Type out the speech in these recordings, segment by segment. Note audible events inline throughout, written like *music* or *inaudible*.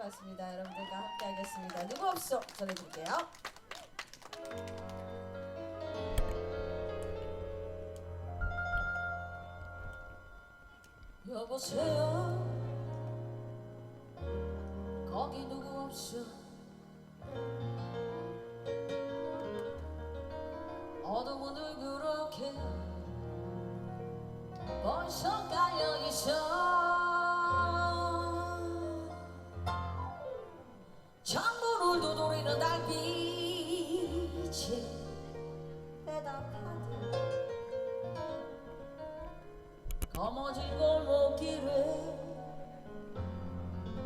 해봤습니다. 여러분들과 함께 하겠습니다. 누구 없어 전해드릴게요. 여보세요 거기 누구 없어 어둠은 그렇게 벌써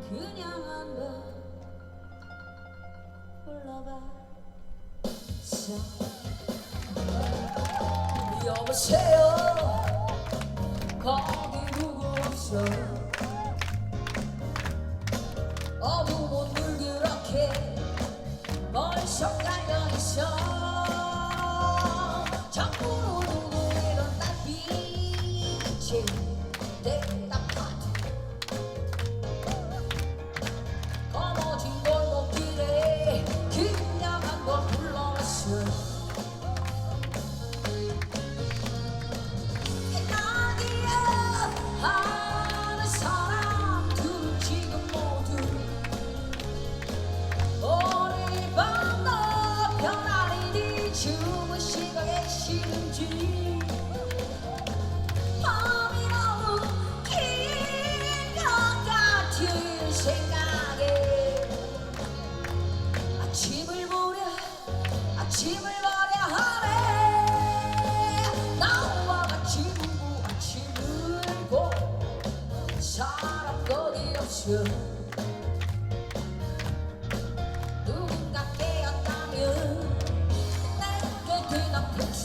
그냥 한번 흘러봤어 여보세요. 거기 누구 없어 어두운 물 그렇게 벌써 깔려있어 창문으로 누르는 달빛이 대답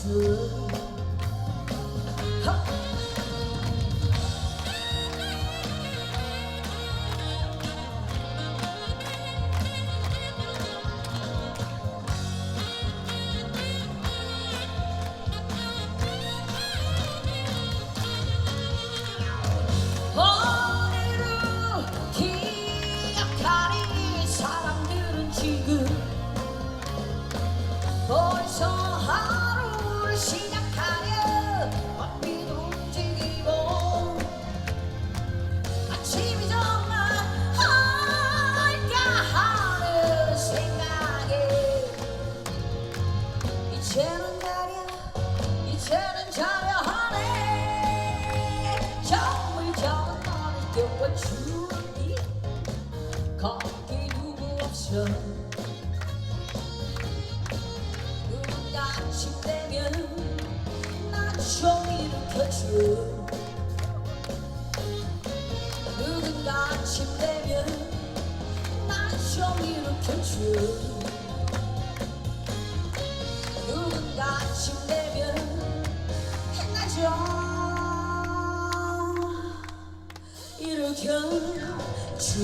good. 이제는 자려 하네. 잠을 자는 나를 깨워주니 거기 누구 없어. 누군가 아침 되면 난좀 일으켜줘. 누군가 아침 되면 난좀 일으켜줘 일으켜줘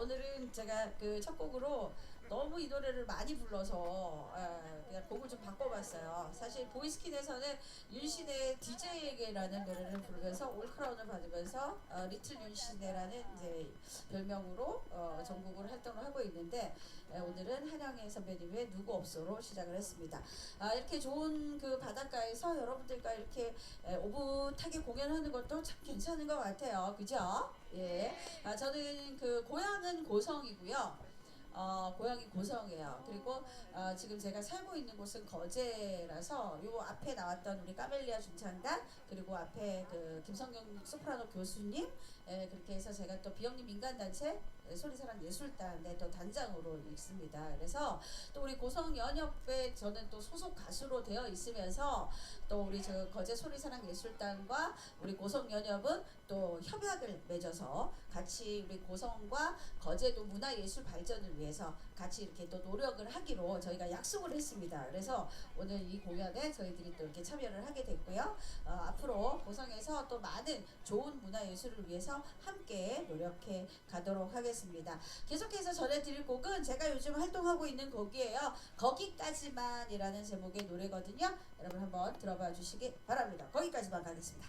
오늘은 제가 그 첫 곡으로 너무 이 노래를 많이 불러서 예, 그냥 곡을 좀 바꿔봤어요. 사실 보이스킨에서는 윤신의 DJ에게라는 노래를 부르면서 올크라운을 받으면서 어, 리틀 윤신의라는 이제 별명으로 어, 전국으로 활동을 하고 있는데 예, 오늘은 한영애 선배님의 누구 없소로 시작을 했습니다. 아, 이렇게 좋은 그 바닷가에서 여러분들과 이렇게 에, 오붓하게 공연하는 것도 참 괜찮은 것 같아요. 그죠? 예. 아, 저는 그 고향은 고성이고요. 어, 고향이 고성이에요. 그리고 어, 지금 제가 살고 있는 곳은 거제라서 요 앞에 나왔던 우리 까멜리아 중창단 그리고 앞에 그 김성경 소프라노 교수님 예, 그렇게 해서 제가 또 비영리 민간단체 예, 소리사랑 예술단의 또 단장으로 있습니다. 그래서 또 우리 고성 연협에 저는 또 소속 가수로 되어 있으면서 또 우리 저 거제 소리사랑 예술단과 우리 고성 연협은 또 협약을 맺어서 같이 우리 고성과 거제도 문화예술 발전을 위해서 같이 이렇게 또 노력을 하기로 저희가 약속을 했습니다. 그래서 오늘 이 공연에 저희들이 또 이렇게 참여를 하게 됐고요. 어, 앞으로 고성에서 또 많은 좋은 문화 예술을 위해서 함께 노력해 가도록 하겠습니다. 계속해서 전해드릴 곡은 제가 요즘 활동하고 있는 곡이에요. 거기까지만이라는 제목의 노래거든요. 여러분 한번 들어봐 주시기 바랍니다. 거기까지만 가겠습니다.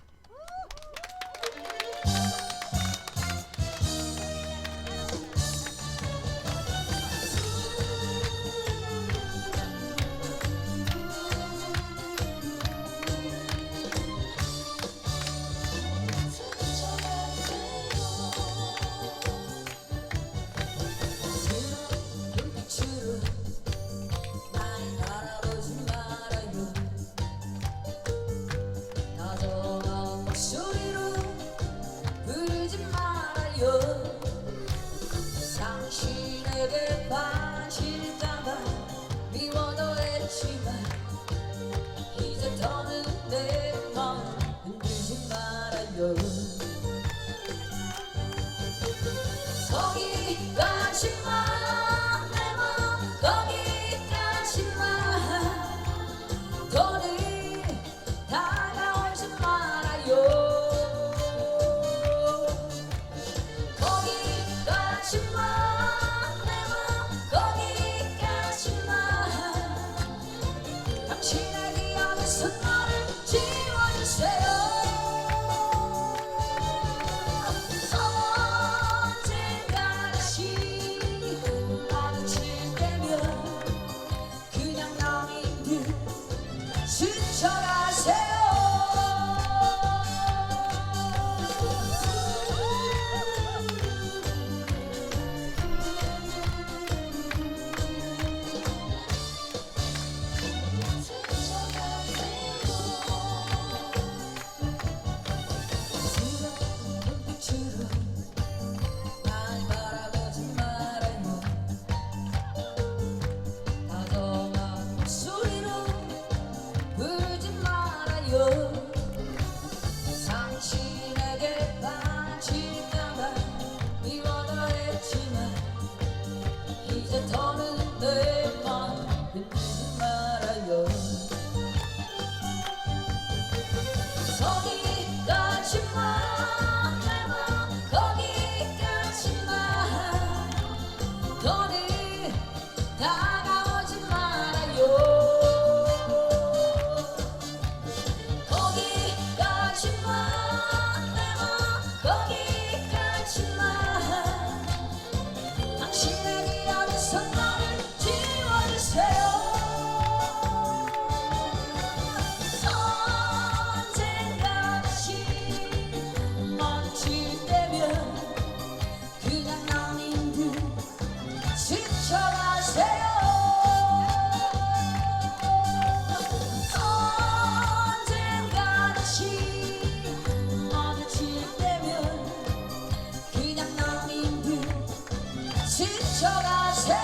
스쳐가세요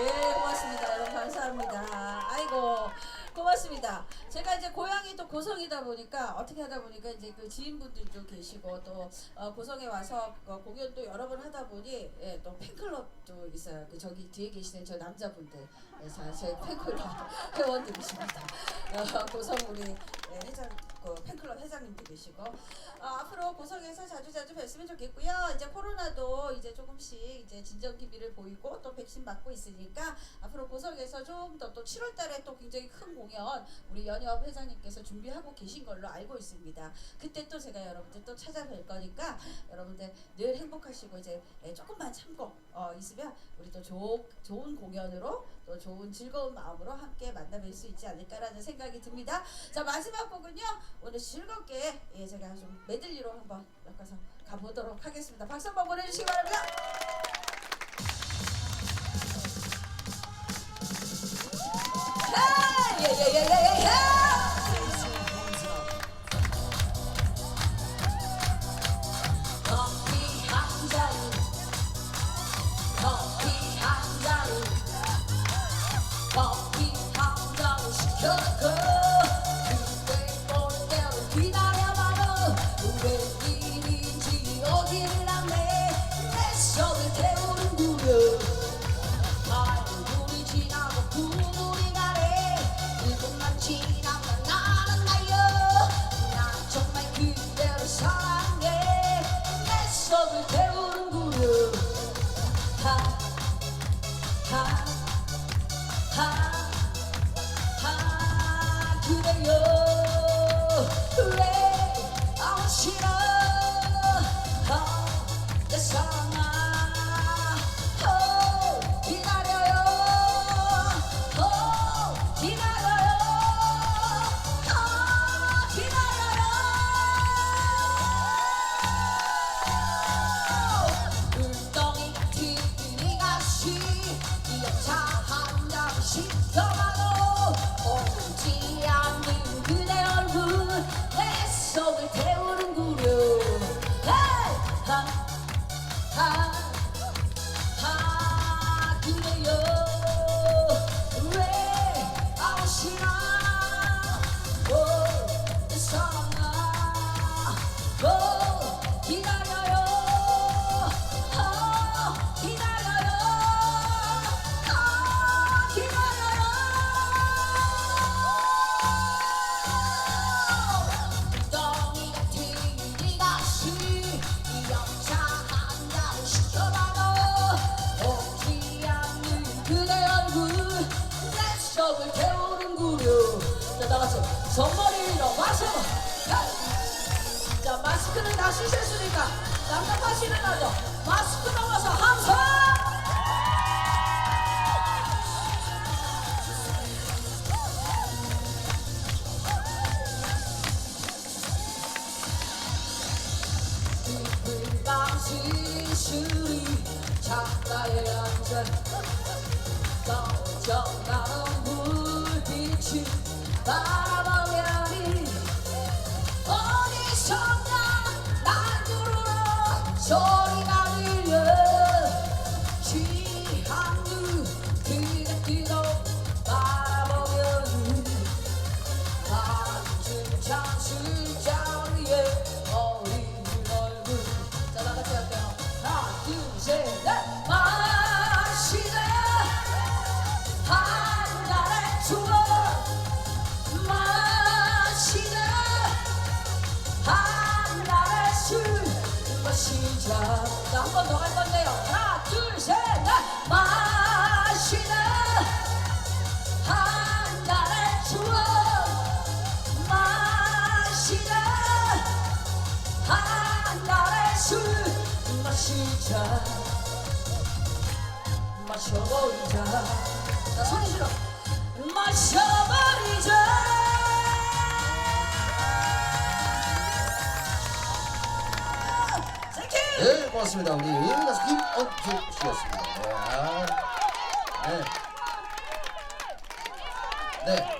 예, 고맙습니다. 여러분 감사합니다. 아이고, 고맙습니다. 제가 이제 고향이 또 고성이다 보니까 어떻게 하다 보니까 이제 그 지인분들도 계시고 또 어, 고성에 와서 어, 공연도 여러 번 하다 보니 예, 또 팬클럽도 있어요. 그 저기 뒤에 계시는 저 남자분들, 예, 자, 제 팬클럽 *laughs* 회원들이십니다. 어, 고성 우리 예, 회장 그 팬클럽 회장님도 계시고 어, 앞으로 고성에서 자주 자주 뵀으면 좋겠고요. 이제 코로나도 이제 조금씩 이제 진정 기미를 보이고 또 백신 맞고 있으니까 앞으로 고성에서 좀 더 또 7월달에 또 굉장히 큰 공연 우리 연협 회장님께서 준비하고 계신 걸로 알고 있습니다. 그때 또 제가 여러분들 또 찾아뵐 거니까 여러분들 늘 행복하시고 이제 예, 조금만 참고 어, 있으면 우리 또 조, 좋은 공연으로 또 좋은 즐거운 마음으로 함께 만나뵐 수 있지 않을까라는 생각이 듭니다. 자 마지막 곡은요 오늘 즐겁게 예, 제가 좀 메들리로 한번 엮어서 가보도록 하겠습니다. 박수 한번 보내주시기 바랍니다. 예예예예예. Play. 마스크는 다 쓰셨으니까 답답하시는 거죠. 마스크 넘어서 항상 밤시술이 작다에 앉아 떠져나온 불빛이 바람 마시자 마셔버리자 나 손이 싫어 마셔버리자 네, 고맙습니다. 우리 가수 김원주 씨였습니다. 네. 네. 네.